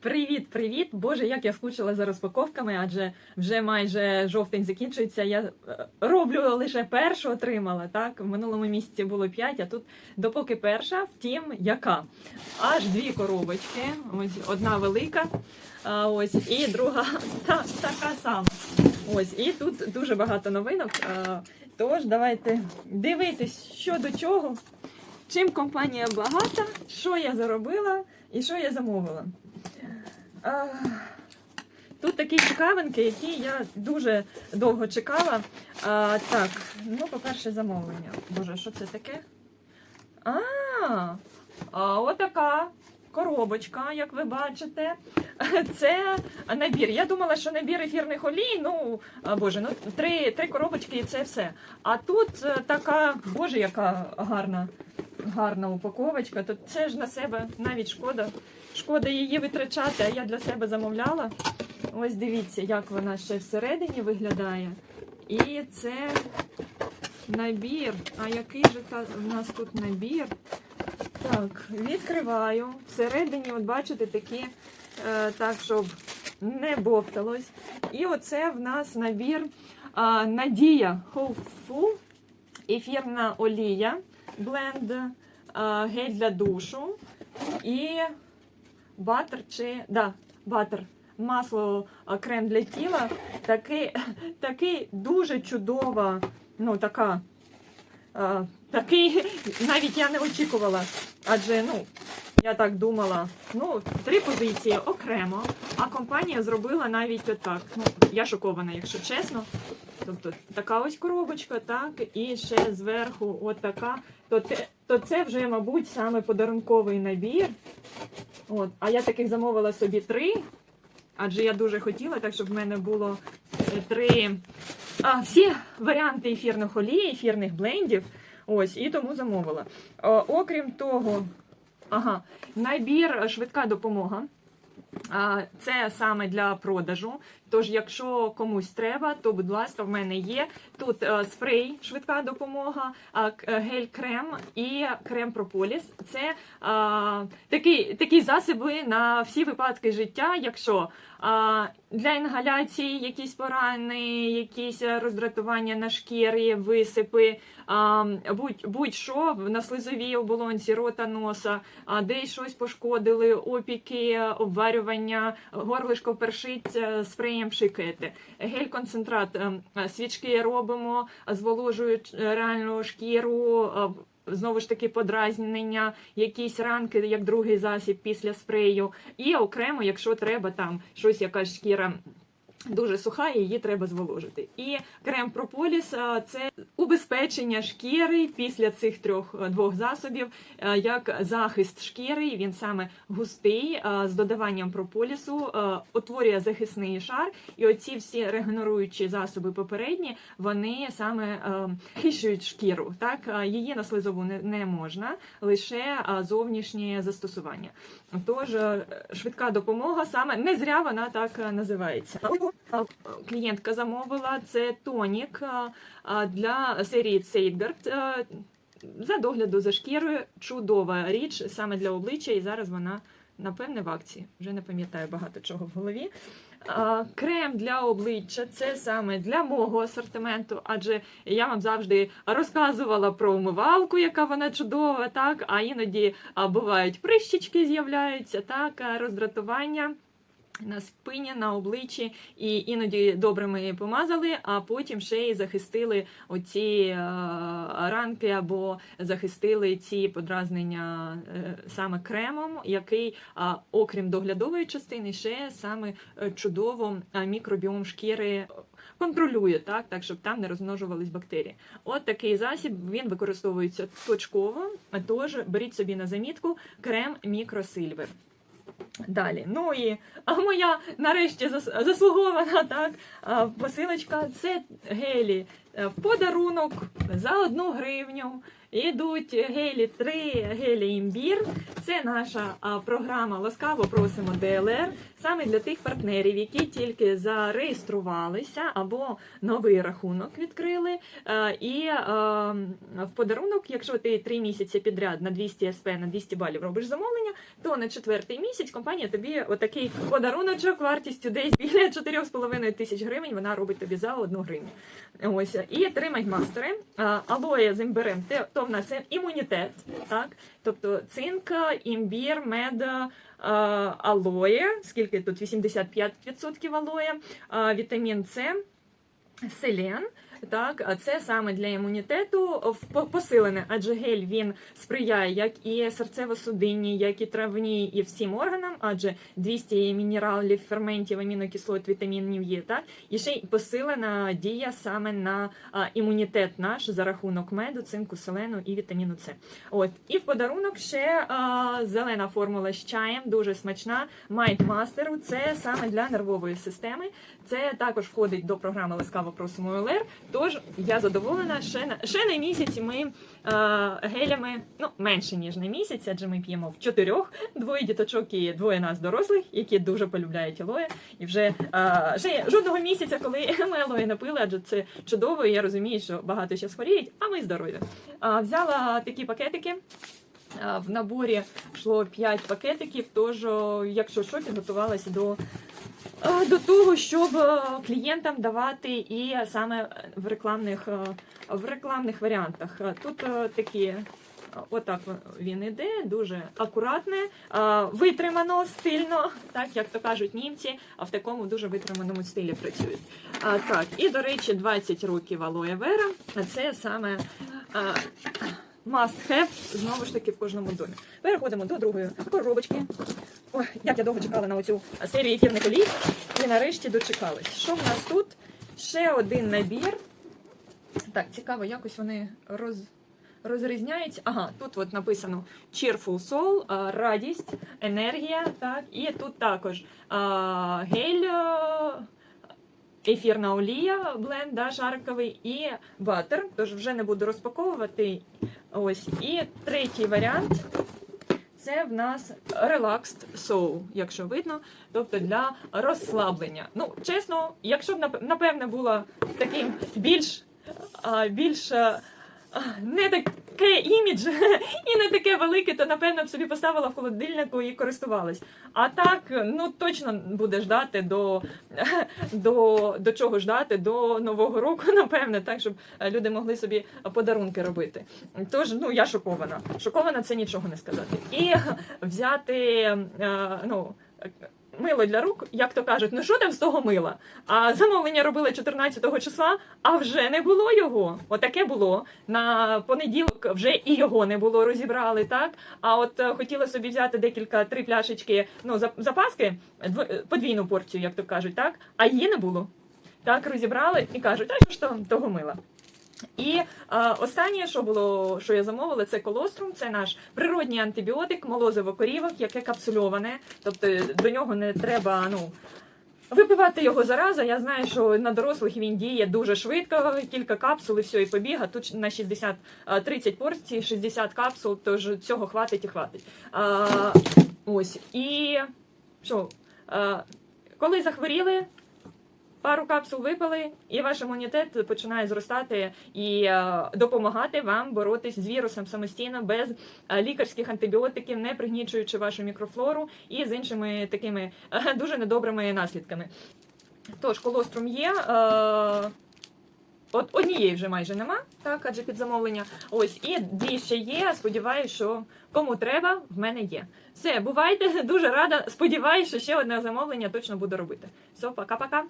Привіт-привіт! Боже, як я скучила за розпаковками, адже вже майже жовтень закінчується. Я е, роблю лише першу отримала. Так, в минулому місяці було п'ять, а тут допоки перша, втім, яка? Аж дві коробочки. Ось одна велика, ось і друга та, така сама. Ось, і тут дуже багато новинок. Тож давайте дивитись, що до чого, чим компанія багата, що я заробила і що я замовила. Тут такі цікавинки, які я дуже довго чекала. А, так, ну, по-перше, замовлення. Боже, що це таке? А, а отака коробочка, як ви бачите. Це набір. Я думала, що набір ефірних олій, ну, боже, ну три, три коробочки і це все. А тут е, така, боже, яка гарна, гарна упаковочка. Тут це ж на себе навіть шкода. Шкода її витрачати, а я для себе замовляла. Ось дивіться, як вона ще всередині виглядає. І це набір. А який же та в нас тут набір? Так, відкриваю. Всередині, от бачите, такі, е, так, щоб не бовталось. І оце в нас набір а, Надія Хоуфу, ефірна олія, бленд, а, гель для душу і батер чи да, батер. Масло крем для тіла. Такий, такий дуже чудова, ну така. а, Такий навіть я не очікувала. Адже ну, я так думала, ну, три позиції окремо, а компанія зробила навіть отак. Ну, я шокована, якщо чесно. Тобто така ось коробочка, так, і ще зверху от така. То, те, то це вже, мабуть, саме подарунковий набір. От, а я таких замовила собі три. Адже я дуже хотіла, так щоб в мене було е, три а, всі варіанти ефірних олій, ефірних блендів. Ось, і тому замовила. О, окрім того, ага, набір е, швидка допомога. Це саме для продажу. Тож, якщо комусь треба, то будь ласка, в мене є тут е, спрей, швидка допомога, е, гель-крем і крем прополіс. Це такі, такі засоби на всі випадки життя. Якщо для інгаляції якісь порани, якісь е, роздратування на шкірі, висипи, а, будь, будь-що на слизовій оболонці, рота, носа, а, десь щось пошкодили, опіки, обварювання, горлишко першить е, спреєм пшикаєте. Гель-концентрат, е, свічки робимо, зволожують реальну шкіру. Знову ж таки, подразнення, якісь ранки, як другий засіб після спрею. І окремо, якщо треба там щось, якась шкіра дуже суха, і її треба зволожити. І крем прополіс це убезпечення шкіри після цих трьох двох засобів, як захист шкіри. Він саме густий з додаванням прополісу, утворює захисний шар. І оці всі регенеруючі засоби попередні, вони саме хищують шкіру. Так її на слизову не, можна, лише зовнішнє застосування. Тож е, швидка допомога саме не зря вона так е, називається. Клієнтка замовила це тонік для серії Сейдгард. За догляду за шкірою чудова річ саме для обличчя, і зараз вона напевне в акції. Вже не пам'ятаю багато чого в голові. Крем для обличчя це саме для мого асортименту, адже я вам завжди розказувала про умивалку, яка вона чудова, так а іноді бувають прищички, з'являються, так, роздратування. На спині, на обличчі, і іноді добре ми помазали, а потім ще й захистили оці е, ранки або захистили ці подразнення е, саме кремом, який, окрім доглядової частини, ще саме е, чудово мікробіом шкіри контролює, так, так щоб там не розмножувались бактерії. От такий засіб він використовується точково, тож беріть собі на замітку крем мікросильвер. Далі, ну і моя нарешті зас- заслугована так посилочка це гелі е, в подарунок за одну гривню. Ідуть гелі 3, гелі імбір. Це наша програма Ласкаво просимо ДЛР саме для тих партнерів, які тільки зареєструвалися або новий рахунок відкрили. І в подарунок, якщо ти 3 місяці підряд на 200 СП, на 200 балів робиш замовлення, то на четвертий місяць компанія тобі отакий подаруночок вартістю десь біля 4,5 тисяч гривень. Вона робить тобі за одну гривню. Ось і тримать мастери. Алоє з імбирем, те- в нас імунітет, так? Тобто цинк, імбір, мед, а, алоє, скільки тут 85% алоє, а, вітамін С, селен. Так, а це саме для імунітету в- посилене, адже гель він сприяє як і серцево-судинній, як і травній, і всім органам, адже 200 мінералів, ферментів, амінокислот, вітамінів є, так? І ще й посилена дія саме на імунітет наш за рахунок меду, цинку, селену і вітаміну С. От і в подарунок ще а, зелена формула з чаєм, дуже смачна. Майт мастеру. Це саме для нервової системи. Це також входить до програми Ласкаво просимо ОЛР. Тож я задоволена. Ще на ще на місяці ми е, гелями, ну менше ніж на місяць, адже ми п'ємо в чотирьох, двоє діточок і двоє нас дорослих, які дуже полюбляють алоє. І вже е, ще жодного місяця, коли ми алоє не пили, адже це чудово. і Я розумію, що багато ще хворіють, а ми здорові. А, взяла такі пакетики. А, В наборі йшло 5 пакетиків, тож, якщо що, підготувалася до, е, до того, щоб е, клієнтам давати і саме в рекламних, е, в рекламних варіантах. Е, Тут е, такі. е, Отак він іде, дуже акуратне, е, витримано, стильно, так як то кажуть німці, а в такому дуже витриманому стилі працюють. Так, і до речі, 20 років алоє вера. Це саме must have, знову ж таки в кожному домі. Переходимо до другої коробочки. Ой, як я довго чекала на оцю серію ефірних олій. І нарешті дочекалась. Що в нас тут? Ще один набір. Так, цікаво, якось вони роз. Розрізняються. Ага, тут от написано Cheerful Soul, радість, енергія. Так, і тут також гель, ефірна олія, бленд, да, жарковий і батер. Тож вже не буду розпаковувати. Ось. І третій варіант це в нас Relaxed Soul, якщо видно, тобто для розслаблення. Ну, чесно, якщо б напевне було таким більш, більш не таке імідж і не таке велике, то напевно б собі поставила в холодильнику і користувалась. А так, ну точно буде ждати до, до, до чого ждати до нового року, напевне, так щоб люди могли собі подарунки робити. Тож, ну я шокована. Шокована це нічого не сказати. І взяти е, ну. Мило для рук, як то кажуть, ну що там з того мила? А замовлення робили 14-го числа, а вже не було його. Отаке було. На понеділок вже і його не було, розібрали, так? А от е, хотіла собі взяти декілька три пляшечки, ну, запаски, е, подвійну порцію, як то кажуть, так? А її не було. Так, розібрали і кажуть, а що ж там того мила? І е, останнє, що було, що я замовила, це колострум. Це наш природній антибіотик, молозиво корівок, яке капсульоване. Тобто до нього не треба ну, випивати його зараза. Я знаю, що на дорослих він діє дуже швидко, кілька капсул і все, і побіга. Тут на 60, е, 30 порцій, 60 капсул, тож цього хватить і хватить. А, ось. І що? е, коли захворіли, Пару капсул випили, і ваш імунітет починає зростати і е, допомагати вам боротись з вірусом самостійно без е, лікарських антибіотиків, не пригнічуючи вашу мікрофлору і з іншими такими е, дуже недобрими наслідками. Тож, колострум є. От однієї вже майже нема, так, адже під замовлення. Ось і дві ще є. Сподіваюсь, що кому треба, в мене є. Все, бувайте, дуже рада. Сподіваюсь, що ще одне замовлення точно буду робити. Все, пока-пока.